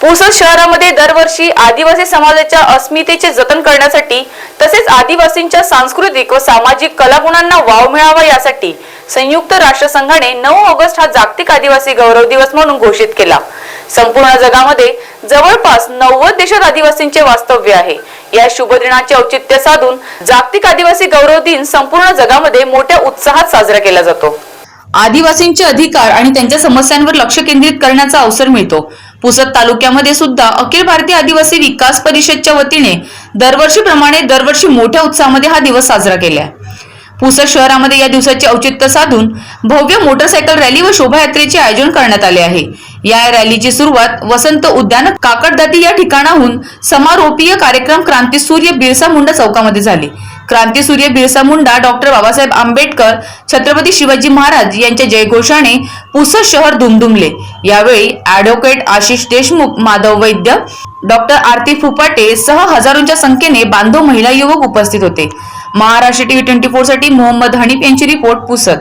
पुसद शहरामध्ये दरवर्षी आदिवासी समाजाच्या अस्मितेचे जतन करण्यासाठी तसेच आदिवासींच्या सांस्कृतिक व सामाजिक कलागुणांना वाव मिळावा यासाठी संयुक्त राष्ट्रसंघाने नऊ ऑगस्ट हा जागतिक आदिवासी गौरव दिवस म्हणून घोषित केला. संपूर्ण जगामध्ये जवळपास नव्वद देशात आदिवासींचे वास्तव्य आहे. या शुभ दिनाचे औचित्य साधून जागतिक आदिवासी गौरव दिन संपूर्ण जगामध्ये मोठ्या उत्साहात साजरा केला जातो. आदिवासींचे अधिकार आणि त्यांच्या समस्यांवर लक्ष केंद्रित करण्याचा अवसर मिळतो. पुसद तालुक्यामध्ये सुद्धा अखिल भारतीय आदिवासी विकास परिषदच्या वतीने दरवर्षीप्रमाणे दरवर्षी मोठ्या उत्साहामध्ये हा दिवस साजरा केलाय पुसद शहरामध्ये या दिवसाचे औचित्य साधून भव्य मोटरसायकल रॅली व शोभायात्रेचे आयोजन करण्यात आले आहे. या रॅलीची सुरुवात वसंत उद्यान काकडदाती या ठिकाणाहून समारोपीय कार्यक्रम क्रांतीसूर्य बिरसा मुंडा चौकामध्ये झाली. क्रांतीसूर्य बिरसा मुंडा डॉक्टर बाबासाहेब आंबेडकर छत्रपती शिवाजी महाराज यांच्या जयघोषाने पुसद शहर दुमदुमले. यावेळी ऍडव्होकेट आशिष देशमुख माधव वैद्य डॉक्टर आरती फुपाटे सह हजारोंच्या संख्येने बांधव महिला युवक उपस्थित होते. महाराष्ट्र टीव्ही ट्वेंटी फोरसाठी मोहम्मद हनीफ यांची रिपोर्ट पुसद.